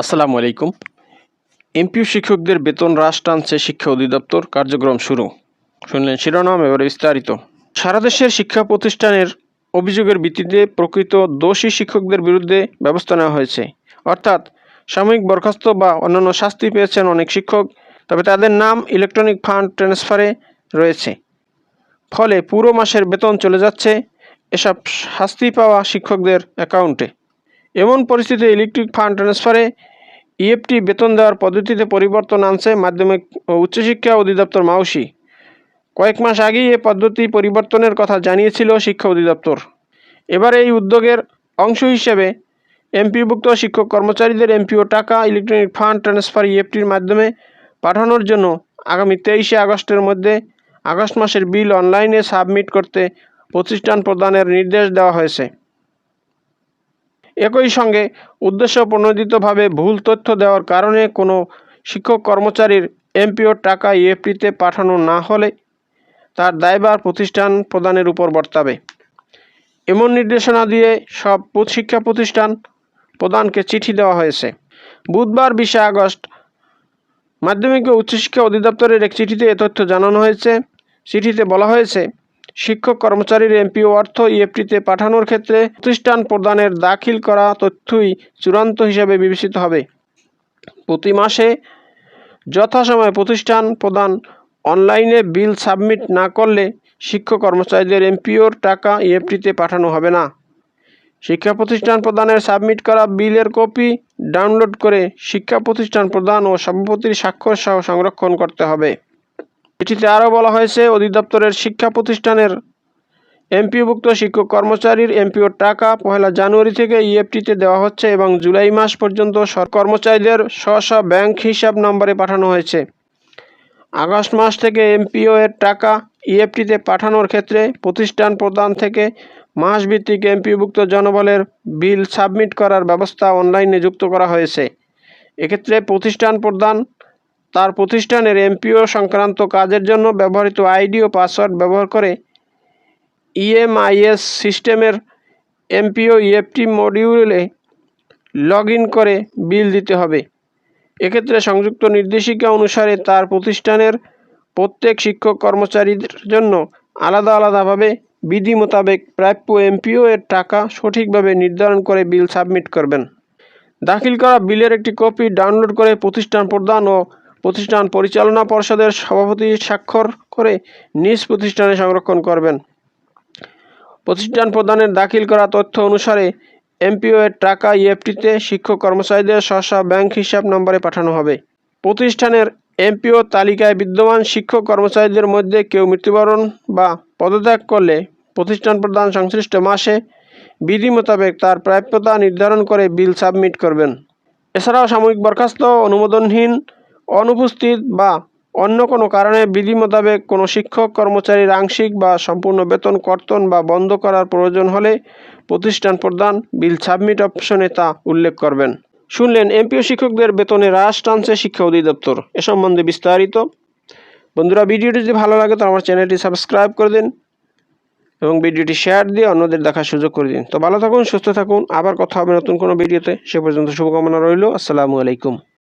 আসসালামু আলাইকুম। এমপিও শিক্ষকদের বেতন হ্রাস টানছে শিক্ষা অধিদপ্তর। কার্যক্রম শুরু। শুনলেন শিরোনাম, এবারে বিস্তারিত। সারা দেশের শিক্ষা প্রতিষ্ঠানের অভিযোগের ভিত্তিতে প্রকৃত দোষী শিক্ষকদের বিরুদ্ধে ব্যবস্থা নেওয়া হয়েছে। অর্থাৎ সাময়িক বরখাস্ত বা অন্যান্য শাস্তি পেয়েছেন অনেক শিক্ষক, তবে তাদের নাম ইলেকট্রনিক ফান্ড ট্রান্সফারে রয়েছে। ফলে পুরো মাসের বেতন চলে যাচ্ছে এসব শাস্তি পাওয়া শিক্ষকদের অ্যাকাউন্টে। এমন পরিস্থিতিতে ইলেকট্রিক ফান্ড ট্রান্সফারে ইএফটি বেতন দেওয়ার পদ্ধতিতে পরিবর্তন আনছে মাধ্যমিক ও উচ্চশিক্ষা অধিদপ্তর মাউসি। কয়েক মাস আগেই এ পদ্ধতি পরিবর্তনের কথা জানিয়েছিল শিক্ষা অধিদপ্তর। এবার এই উদ্যোগের অংশ হিসেবে এমপিভুক্ত শিক্ষক কর্মচারীদের এমপিও টাকা ইলেকট্রনিক ফান্ড ট্রান্সফার ইএফটির মাধ্যমে পাঠানোর জন্য আগামী তেইশে আগস্টের মধ্যে আগস্ট মাসের বিল অনলাইনে সাবমিট করতে প্রতিষ্ঠান প্রদানের নির্দেশ দেওয়া হয়েছে। একই সঙ্গে উদ্দেশ্য প্রণোদিতভাবে ভুল তথ্য দেওয়ার কারণে কোনো শিক্ষক কর্মচারীর এমপিওর টাকা ইএফটিতে পাঠানো না হলে তার দায়ভার প্রতিষ্ঠান প্রদানের উপর বর্তাবে। এমন নির্দেশনা দিয়ে সব শিক্ষা প্রতিষ্ঠান প্রদানকে চিঠি দেওয়া হয়েছে। বুধবার বিশে আগস্ট মাধ্যমিক ও উচ্চশিক্ষা অধিদপ্তরের এক চিঠিতে এ তথ্য জানানো হয়েছে। চিঠিতে বলা হয়েছে শিক্ষক, কর্মচারীর এমপিও অর্থ ইএফটিতে পাঠানোর ক্ষেত্রে প্রতিষ্ঠান প্রদানের দাখিল করা তথ্যই চূড়ান্ত হিসাবে বিবেচিত হবে। প্রতি মাসে যথাসময়ে প্রতিষ্ঠান প্রদান অনলাইনে বিল সাবমিট না করলে শিক্ষক, কর্মচারীদের এমপিওর টাকা ইএফটিতে পাঠানো হবে না। শিক্ষা প্রতিষ্ঠান প্রদানের সাবমিট করা বিলের কপি ডাউনলোড করে শিক্ষা প্রতিষ্ঠান প্রদান ও সভাপতির স্বাক্ষর সহ সংরক্ষণ করতে হবে। এটিতে আরও বলা হয়েছে, অধিদপ্তরের শিক্ষা প্রতিষ্ঠানের এমপিওভুক্ত শিক্ষক কর্মচারীর এমপিওর টাকা পহেলা জানুয়ারি থেকে ইএফটিতে দেওয়া হচ্ছে এবং জুলাই মাস পর্যন্ত কর্মচারীদের স্ব স্ব ব্যাংক হিসাব নম্বরে পাঠানো হয়েছে। আগস্ট মাস থেকে এমপিও এর টাকা ইএফটিতে পাঠানোর ক্ষেত্রে প্রতিষ্ঠান প্রদান থেকে মাসভিত্তিক এমপিভুক্ত জনবলের বিল সাবমিট করার ব্যবস্থা অনলাইনে যুক্ত করা হয়েছে। এক্ষেত্রে প্রতিষ্ঠান প্রদান তার প্রতিষ্ঠানের এমপিও সংক্রান্ত কাজের জন্য ব্যবহৃত আইডি ও পাসওয়ার্ড ব্যবহার করে ইএমআইএস সিস্টেমের এমপিও ইএফটি মডিউলে লগ করে বিল দিতে হবে। এক্ষেত্রে সংযুক্ত নির্দেশিকা অনুসারে তার প্রতিষ্ঠানের প্রত্যেক শিক্ষক কর্মচারীদের জন্য আলাদা আলাদাভাবে বিধি মোতাবেক প্রাপ্য এমপিও এর টাকা সঠিকভাবে নির্ধারণ করে বিল সাবমিট করবেন। দাখিল করা বিলের একটি কপি ডাউনলোড করে প্রতিষ্ঠান প্রদান ও প্রতিষ্ঠান পরিচালনা পর্ষদের সভাপতি স্বাক্ষর করে নিজ প্রতিষ্ঠানে সংরক্ষণ করবেন। প্রতিষ্ঠান প্রদানের দাখিল করা তথ্য অনুসারে এমপিও এর টাকা ইএফটিতে শিক্ষক কর্মচারীদের স্ব ব্যাংক হিসাব নম্বরে পাঠানো হবে। প্রতিষ্ঠানের এমপিও তালিকায় বিদ্যমান শিক্ষক কর্মচারীদের মধ্যে কেউ মৃত্যুবরণ বা পদত্যাগ করলে প্রতিষ্ঠান প্রদান সংশ্লিষ্ট মাসে বিধি মোতাবেক তার প্রাপ্যতা নির্ধারণ করে বিল সাবমিট করবেন। এছাড়াও সাময়িক বরখাস্ত অনুমোদনহীন অনুপস্থিত বা অন্য কোনো কারণে বিধি মোতাবেক কোনো শিক্ষক কর্মচারীর আংশিক বা সম্পূর্ণ বেতন, কর্তন বা বন্ধ করার প্রয়োজন হলে প্রতিষ্ঠান প্রদান বিল সাবমিট অপশনে তা উল্লেখ করবেন। শুনলেন, এমপিও শিক্ষকদের বেতনে হ্রাস টানছে শিক্ষা অধিদপ্তর। এ সম্বন্ধে বিস্তারিত। বন্ধুরা, ভিডিওটি যদি ভালো লাগে তো আমার চ্যানেলটি সাবস্ক্রাইব করে দিন এবং ভিডিওটি শেয়ার দিয়ে অন্যদের দেখার সুযোগ করে দিন। তো ভালো থাকুন, সুস্থ থাকুন। আবার কথা হবে নতুন কোনো ভিডিওতে। সে পর্যন্ত শুভকামনা রইল। আসসালামু আলাইকুম।